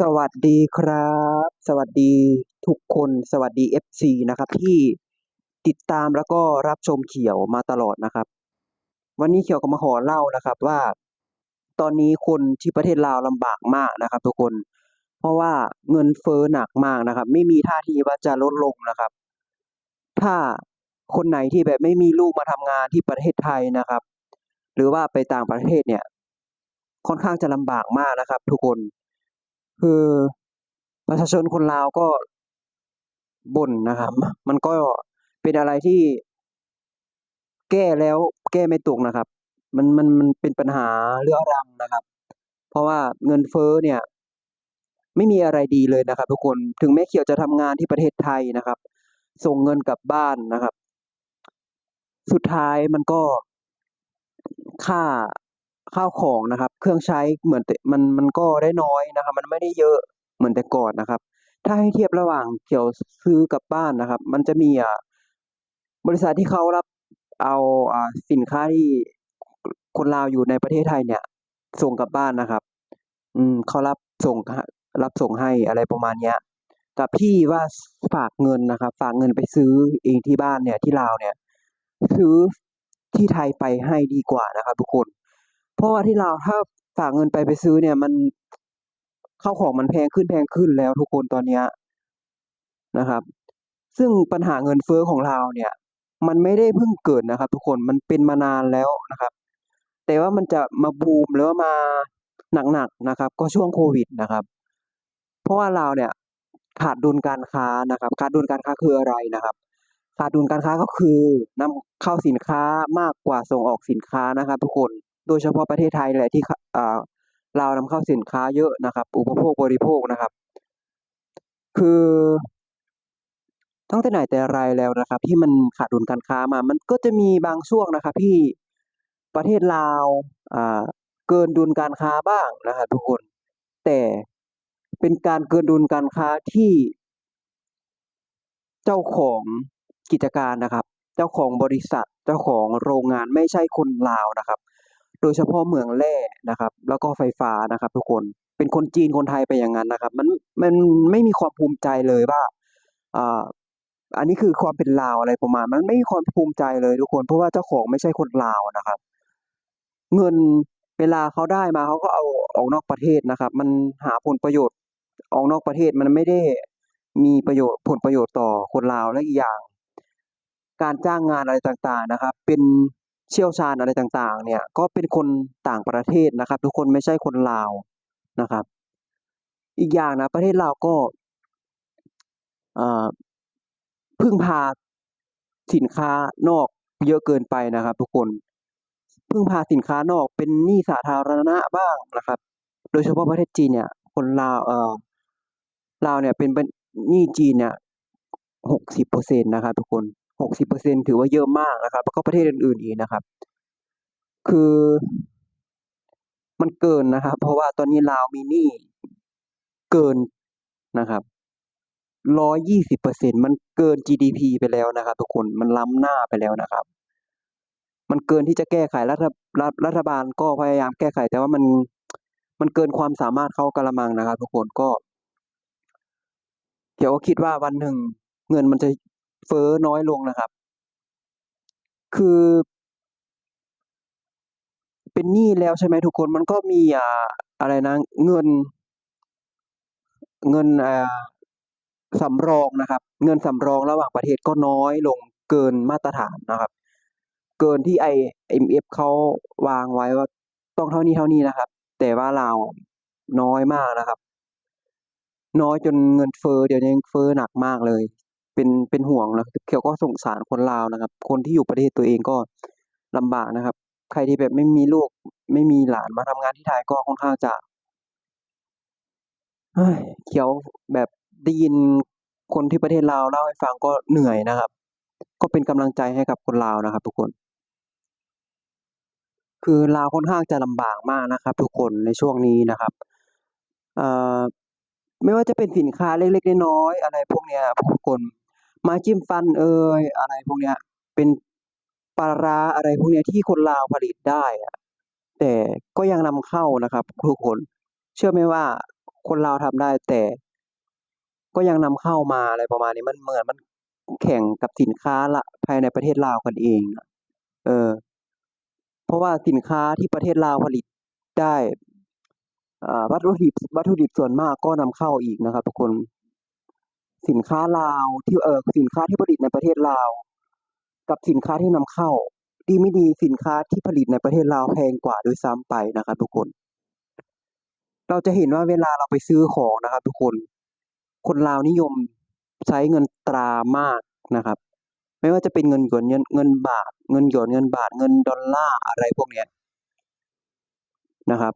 สวัสดีครับ สวัสดีทุกคนสวัสดี FC นะครับที่ติดตามแล้วก็รับชมเขียวมาตลอดนะครับ วันนี้เขียวก็มาขอเล่านะครับว่า ตอนนี้คนที่ประเทศลาวลำบากมากนะครับ ทุกคน เพราะว่าเงินเฟ้อหนักมากนะครับ ไม่มีท่าทีว่าจะลดลงนะครับ ถ้าคนไหนที่แบบไม่มีลูกมาทำงานที่ประเทศไทยนะครับ หรือว่าไปต่างประเทศเนี่ย ค่อนข้างจะลำบากมากนะครับ ทุกคน คือประชาชนคนลาวก็บ่นนะครับ มันก็เป็นอะไรที่แก้แล้วแก้ไม่ตกนะครับ มันมันมันเป็นปัญหาเรื้อรังนะครับ เพราะว่าเงินเฟ้อเนี่ย ไม่มีอะไรดีเลยนะครับ ทุกคนถึงแม้เขียวจะทำงานที่ประเทศไทยนะครับ ส่งเงินกลับบ้านนะครับ สุดท้ายมันก็ค่า ข้าวของนะครับ เครื่องใช้เหมือนแต่มันมันก็ได้น้อยนะครับ มันไม่ได้เยอะเหมือนแต่ก่อนนะครับ ถ้าให้เทียบระหว่างเขียวซื้อกับบ้านนะครับ มันจะมีอ่าบริษัทที่เขารับเอาอ่าสินค้าที่คนลาวอยู่ในประเทศไทยเนี่ย ส่งกลับบ้านนะครับ อืมเขารับส่งรับส่งให้อะไรประมาณเนี้ยกับที่ว่าฝากเงินนะครับ ฝากเงินไปซื้อเองที่บ้านเนี่ยที่ลาวเนี่ย ซื้อที่ไทยไปให้ดีกว่านะครับ ทุกคน เพราะว่าที่ลาวถ้าฝากเงินไปไปซื้อเนี่ย มันข้าของมันแพงขึ้นแพงขึ้นแล้วทุกคนตอนเนี้ยนะครับ ซึ่งปัญหาเงินเฟ้อของลาวเนี่ย มันไม่ได้เพิ่งเกิดนะครับ ทุกคนมันเป็นมานานแล้วนะครับ แต่ว่ามันจะมาบูมหรือว่ามาหนักๆนะครับ ก็ช่วงโควิดนะครับ เพราะว่าลาวเนี่ยขาดดุลการค้านะครับ ขาดดุลการค้าคืออะไรนะครับ ขาดดุลการค้าก็คือนำเข้าสินค้ามากกว่าส่งออกสินค้านะครับ ทุกคน โดยเฉพาะประเทศไทยแหละที่ขอ่าลาวนำเข้าสินค้าเยอะนะครับ อุปโภคบริโภคนะครับ คือตั้งแต่ไหนแต่ไรแล้วนะครับ ที่มันขาดดุลการค้ามา มันก็จะมีบางช่วงนะครับที่ประเทศลาวเกินดุลการค้าบ้างนะครับทุกคน แต่เป็นการเกินดุลการค้าที่เจ้าของกิจการนะครับ เจ้าของบริษัท เจ้าของโรงงานไม่ใช่คนลาวนะครับ โดยเฉพาะเหมืองแร่นะครับ แล้วก็ไฟฟ้านะครับ ทุกคนเป็นคนจีนคนไทยไปอย่างงั้นนะครับ มันมันไม่มีความภูมิใจเลยว่าอ่าอันนี้คือความเป็นลาวอะไรประมาณ มันไม่มีความภูมิใจเลยทุกคนเพราะว่าเจ้าของไม่ใช่คนลาวนะครับ เงินเวลาเขาได้มาเขาก็เอาออกนอกประเทศนะครับ มันหาผลประโยชน์ออกนอกประเทศมันไม่ได้มีประโยชน์ผลประโยชน์ต่อคนลาวและอีกอย่าง การจ้างงานอะไรต่างๆนะครับ เป็น เชี่ยวชาญอะไรต่างๆ เนี่ยก็เป็นคนต่างประเทศนะครับ ทุกคนไม่ใช่คนลาวนะครับ อีกอย่างนะประเทศลาวก็พึ่งพาสินค้านอกเยอะเกินไปนะครับ ทุกคนพึ่งพาสินค้านอกเป็นหนี้สาธารณะบ้างนะครับ โดยเฉพาะประเทศจีนเนี่ย คนลาวเอ่อลาวเนี่ยเป็นเป็นหนี้จีนเนี่ย60%นะครับ ทุกคน 60%ถือว่าเยอะมากนะครับ แล้วก็ประเทศอื่นๆอีกนะครับ คือมันเกินนะครับ เพราะว่าตอนนี้ลาวมีหนี้เกินนะครับ120%มันเกิน GDP ไปแล้วนะครับ ทุกคนมันล้ำหน้าไปแล้วนะครับ มันเกินที่จะแก้ไขรัฐรัฐรัฐบาลก็พยายามแก้ไข แต่ว่ามันมันเกินความสามารถเขากะละมังนะครับ ทุกคนก็เขียวคิดว่าวันหนึ่ง เงินมันจะ เฟ้อน้อยลงนะครับ คือ เป็นหนี้แล้วใช่ไหมทุกคนมันก็มีอ่าอะไรนะ เงิน เงินอ่าสำรองนะครับ เงินสำรองระหว่างประเทศก็น้อยลงเกินมาตรฐานนะครับ เกินที่ I IMF เขาวางไว้ว่าต้องเท่านี้ๆนะครับ แต่ว่าลาน้อยมากนะครับ น้อยจนเงินเฟอ้อเดี๋ยวนี้เฟอ้อหนักมากเลย เป็นเป็นห่วงนะเขียวก็สงสารคนลาวนะครับ คนที่อยู่ประเทศตัวเองก็ลำบากนะครับ ใครที่แบบไม่มีลูกไม่มีหลานมาทำงานที่ไทยก็ค่อนข้างจะเฮ้ยเขียวแบบได้ยินคนที่ประเทศลาวเล่าให้ฟังก็เหนื่อยนะครับ ก็เป็นกำลังใจให้กับคนลาวนะครับ ทุกคน คือลาวค่อนข้างจะลำบากมากนะครับ ทุกคนในช่วงนี้นะครับเอ่อไม่ว่าจะเป็นสินค้าเล็กๆน้อยๆอะไรพวกเนี้ยทุกคน ไม้จิ้มฟันเอยอะไรพวกเนี้ย เป็นปลาร้าอะไรพวกเนี้ยที่คนลาวผลิตได้อะแต่ก็ยังนำเข้านะครับทุกคน เชื่อไหมว่าคนลาวทำได้แต่ ก็ยังนำเข้ามาอะไรประมาณนี้มันเหมือนมันแข่งกับสินค้าละภายในประเทศลาวกันเองเออ เพราะว่าสินค้าที่ประเทศลาวผลิตได้อ่าวัตถุดิบวัตถุดิบส่วนมากก็นำเข้าอีกนะครับทุกคน สินค้าลาวที่เออสินค้าที่ผลิตในประเทศลาว กับสินค้าที่นำเข้า ดีไม่ดีสินค้าที่ผลิตในประเทศลาวแพงกว่าด้วยซ้ำไปนะครับทุกคน เราจะเห็นว่าเวลาเราไปซื้อของนะครับ ทุกคน คนลาวนิยมใช้เงินตรามากนะครับ ไม่ว่าจะเป็นเงินหยวนเงินบาท เงินหยวนเงินบาท เงินดอลลาร์อะไรพวกเนี้ยนะครับ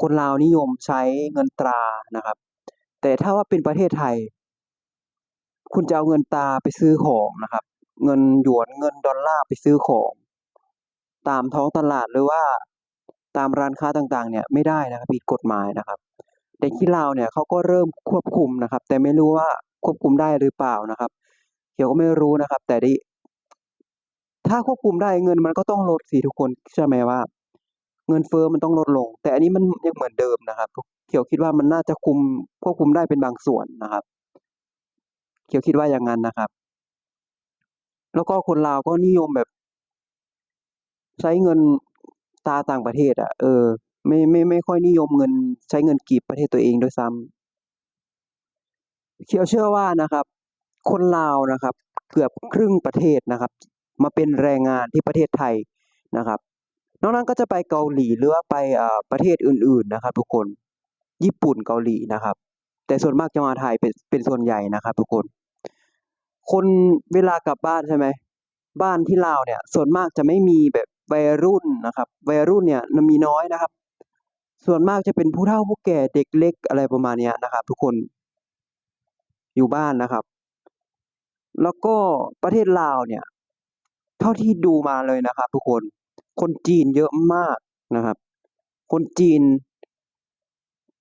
คนลาวนิยมใช้เงินตรานะครับ แต่ถ้าว่าเป็นประเทศไทย คุณจะเอาเงินตาไปซื้อของนะครับ เงินหยวนเงินดอลลาร์ไปซื้อของ ตามท้องตลาดหรือว่าตามร้านค้าต่างๆ เนี่ยไม่ได้นะครับผิดกฎหมายนะครับ แต่ที่ลาวเนี่ยเขาก็เริ่มควบคุมนะครับ แต่ไม่รู้ว่าควบคุมได้หรือเปล่านะครับเขียวก็ไม่รู้นะครับ แต่ด้ถ้าควบคุมได้เงินมันก็ต้องลดสิทุกคนใช่ไหมว่า เงินเฟ้อมันต้องลดลง แต่อันนี้มันยังเหมือนเดิมนะครับเขียวคิดว่ามันน่าจะคุมควบคุมได้เป็นบางส่วนนะครับ เขียวคิดว่าอย่างงั้นนะครับ แล้วก็คนลาวก็นิยมแบบ ใช้เงินตาต่างประเทศอะเออ ไม่ไม่ไม่ค่อยนิยมเงิน ใช้เงินกีบประเทศตัวเองด้วยซ้ำเขียวเชื่อว่านะครับ คนลาวนะครับ เกือบครึ่งประเทศนะครับ มาเป็นแรงงานที่ประเทศไทยนะครับนอกนั้นก็จะไปเกาหลีหรือว่าไปประเทศอื่น ๆนะครับ ทุกคนญี่ปุ่นเกาหลีนะครับ แต่ส่วนมากจะมาไทยเป็นเป็นส่วนใหญ่นะครับ ทุกคน คนเวลากลับบ้านใช่ไหมบ้านที่ลาวเนี่ย ส่วนมากจะไม่มีแบบวัยรุ่นนะครับวัยรุ่นเนี่ยมันมีน้อยนะครับ ส่วนมากจะเป็นผู้เฒ่าผู้แก่เด็กเล็กอะไรประมาณนี้นะครับ ทุกคนอยู่บ้านนะครับ แล้วก็ประเทศลาวเนี่ย เท่าที่ดูมาเลยนะครับ ทุกคนคนจีนเยอะมากนะครับ คนจีน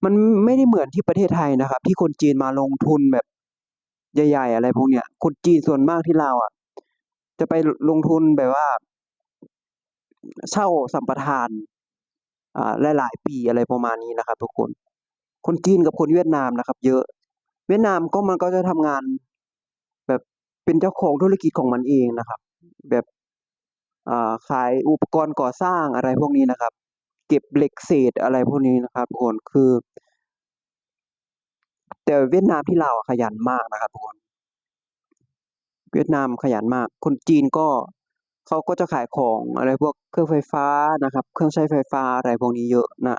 มันไม่ได้เหมือนที่ประเทศไทยนะครับ ที่คนจีนมาลงทุนแบบ ใหญ่ ๆ อะไรพวกเนี้ยคนจีนส่วนมากที่ลาวอะจะไปลลงทุนแบบว่า เช่าสัมปทาน อ่าหลายๆปีอะไรประมาณนี้นะครับ ทุกคน คนจีนกับคนเวียดนามนะครับ เยอะ เวียดนามก็มันก็จะทำงาน แบบเป็นเจ้าของธุรกิจของมันเองนะครับ แบบอ่าขายอุปกรณ์ก่อสร้างอะไรพวกนี้นะครับ เก็บเหล็กเศษอะไรพวกนี้นะครับทุกคนคือ แต่เวียดนามที่ลาวขยันมากนะครับทุกคน เวียดนามขยันมาก คนจีนก็เขาก็จะขายของอะไรพวกเครื่องไฟฟ้านะครับ เครื่องใช้ไฟฟ้าอะไรพวกนี้เยอะนะ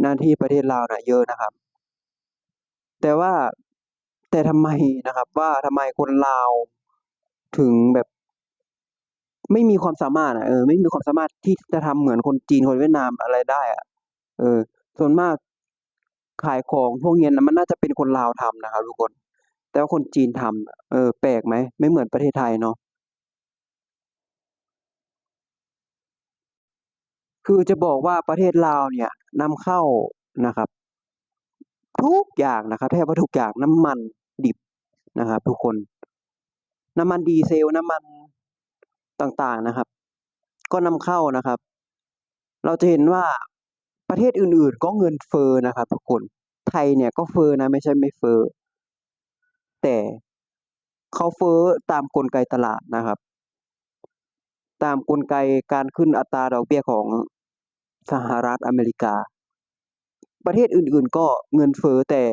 หน้าที่ประเทศลาวน่ะเยอะนะครับ แต่ว่าแต่ทำไมนะครับ ว่าทำไมคนลาวถึงแบบ ไม่มีความสามารถอะเออไม่มีความสามารถที่จะทำเหมือนคนจีนคนเวียดนามอะไรได้อะเออ ส่วนมาก ขายของพวกเนี้ยนมันน่าจะเป็นคนลาวทำนะครับทุกคน แต่ว่าคนจีนทำอะเออแปลกไหมไม่เหมือนประเทศไทยเนาะคือจะบอกว่าประเทศลาวเนี่ยนำเข้านะครับ ทุกอย่างนะครับแทบว่าทุกอย่างน้ำมันดิบนะครับ ทุกคน น้ำมันดีเซลน้ำมันต่างๆนะครับ ก็นำเข้านะครับ เราจะเห็นว่า ประเทศอื่นๆ ก็เงินเฟ้อนะครับทุกคนไทยเนี่ยก็เฟ้อนะไม่ใช่ไม่เฟ้อแต่เขาเฟ้อตามกลไกตลาดนะครับ ตามกลไกการขึ้นอัตราดอกเบี้ยของสหรัฐอเมริกา ประเทศอื่นๆก็เงินเฟ้อแต่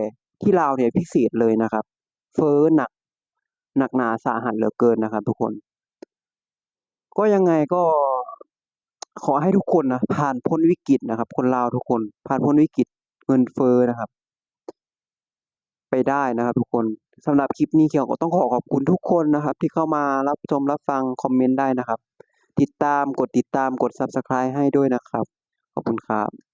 ที่ลาวเนี่ยพิเศษเลยนะครับ เฟ้อหนักหนักหนาสาหัสเหลือเกินนะครับ ทุกคน ก็ยังไงก็ ขอให้ทุกคนนะผ่านพ้นวิกฤตนะครับ คนลาวทุกคน ผ่านพ้นวิกฤตเงินเฟ้อนะครับ ไปได้นะครับ ทุกคนสำหรับคลิปนี้เขียวก็ต้องขอขอบคุณทุกคนนะครับ ที่เข้ามารับชมรับฟังคอมเมนต์ได้นะครับ ติดตามกดติดตามกด Subscribe ให้ด้วยนะครับ ขอบคุณครับ